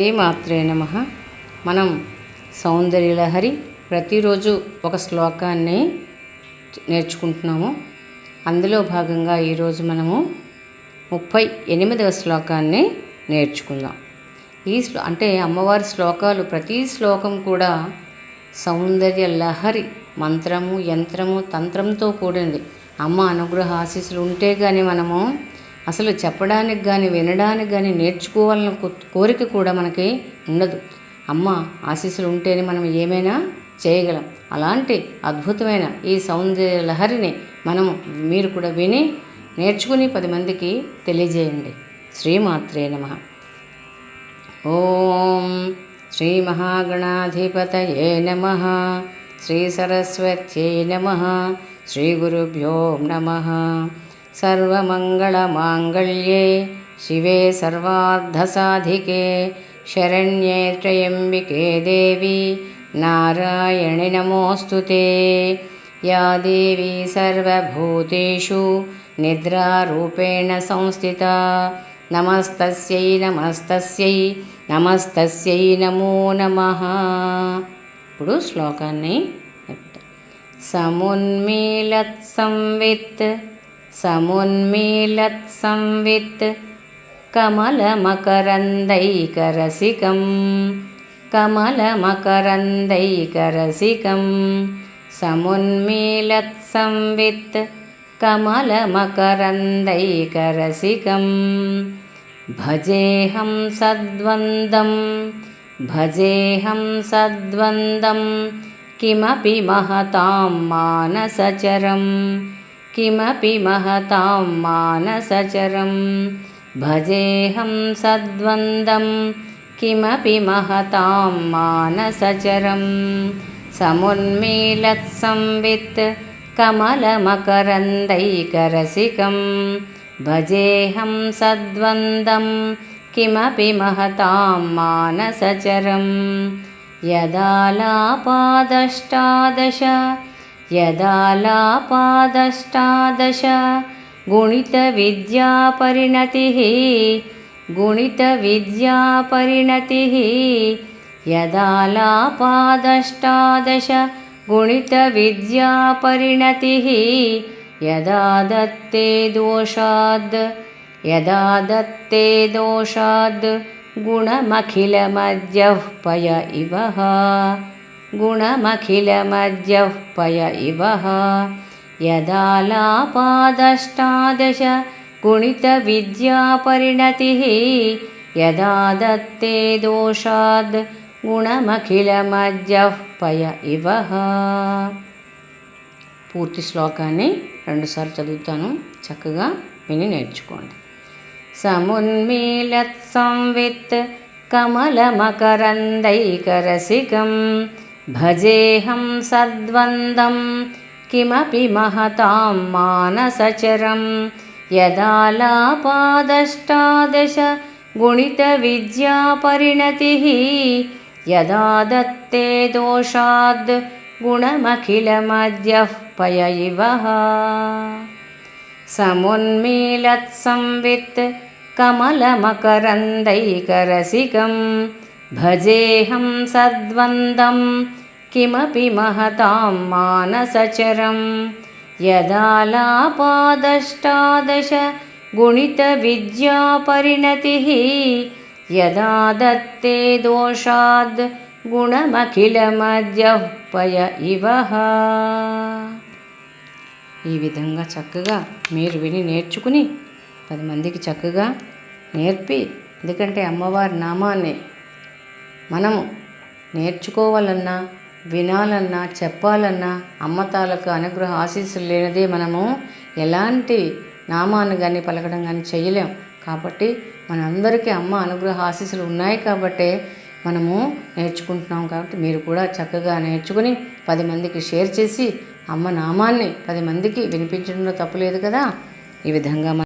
శ్రీమాత్రే నమ. మనం సౌందర్యలహరి ప్రతిరోజు ఒక శ్లోకాన్ని నేర్చుకుంటున్నాము. అందులో భాగంగా ఈరోజు మనము ముప్పై ఎనిమిదవ శ్లోకాన్ని నేర్చుకుందాం. ఈ శ్లో అంటే అమ్మవారి శ్లోకాలు ప్రతి శ్లోకం కూడా సౌందర్య లహరి మంత్రము యంత్రము తంత్రంతో కూడింది అమ్మ అనుగ్రహ ఆశీస్సులు ఉంటే కానీ మనము అసలు చెప్పడానికి కానీ వినడానికి కానీ నేర్చుకోవాలన్న కోరిక కూడా మనకి ఉండదు. అమ్మ ఆశీస్సులు ఉంటేనే మనం ఏమైనా చేయగలం. అలాంటి అద్భుతమైన ఈ సౌందర్య లహరిని మనము మీరు కూడా విని నేర్చుకుని పది మందికి తెలియజేయండి. శ్రీమాత్రే నమ. ఓం శ్రీ మహాగణాధిపతయే నమ. శ్రీ సరస్వత్యై నమ. శ్రీ గురుభ్యో నమ. सर्वमङ्गलमाङ्गल्ये शिवे सर्वार्धसाधिके शरण्ये त्र्यम्बिके देवी नारायणि नमोऽस्तु ते या देवी सर्वभूतेषु निद्रारूपेण संस्थिता नमस्तस्यै నమస్తస్యై నమస్తస్యై నమో నమ ఇప్పుడు శ్లోకాన్ని చెప్తా సమున్మీలత్ సంవిత్ समुन्मीलत्संवित् कमलमकरन्दैकरसिकं कमलमकरन्दैकरसिकं समुन्मीलत्संवित् कमलमकरन्दैकरसिकं भजेऽहं सद्वन्दं भजेऽहं सद्वन्दं किमपि महतां मानसचरम्। किमपि महतां मानसचरं भजेऽहं सद्वन्दं किमपि महतां मानसचरं समुन्मीलत्संवित् कमलमकरन्दैकरसिकं भजेऽहं सद्वन्दं किमपि महतां मानसचरं यदालापादष्टादश यदाला पादष्टादश गुणितविद्यापरिणतिः गुणितविद्यापरिणतिः यदाला पादष्टादश गुणितविद्यापरिणतिः यदा दत्ते दोषाद् यदा दत्ते दोषाद् गुणमखिलमद्यः पय इवः। गुणमखिलमद्यः पय इवः यदालापादष्टादश गुणितविद्यापरिणतिः यदा दत्ते दोषाद् గుణమఖిలమద్యః పయ ఇవ పూర్తి శ్లోకాన్ని రెండుసార్లు చదువుతాను చక్కగా విని నేర్చుకోండి సమున్మీలత్ సంవిత్ కమలమకరందైకరసికం भजेऽहं सद्वन्दं किमपि महतां मानसचरं यदालापादष्टादश गुणितविद्यापरिणतिः यदा दत्ते दोषाद् गुणमखिलमद्यः पय इवः समुन्मीलत्संवित् कमलमकरन्दैकरसिकम् భజేహం సద్వందం కిమపి మహతాం మానసచరం యదాలాపాదష్టాదశ పరిణతి యదా దత్తే దోషాద్ గుణమఖిల మధ్యపయ ఇవ ఈ విధంగా చక్కగా మీరు విని నేర్చుకుని పది మందికి చక్కగా నేర్పి ఎందుకంటే అమ్మవారి నామాన్ని మనము నేర్చుకోవాలన్నా వినాలన్నా చెప్పాలన్నా అమ్మ తాలూకు అనుగ్రహ ఆశీస్సులు లేనిదే మనము ఎలాంటి నామాన్ని కానీ పలకడం కానీ చేయలేం. కాబట్టి మనందరికీ అమ్మ అనుగ్రహ ఆశీస్సులు ఉన్నాయి కాబట్టే మనము నేర్చుకుంటున్నాం కాబట్టి మీరు కూడా చక్కగా నేర్చుకుని పది మందికి షేర్ చేసి అమ్మ నామాన్ని పది మందికి వినిపించడంలో తప్పులేదు కదా. ఈ విధంగా మన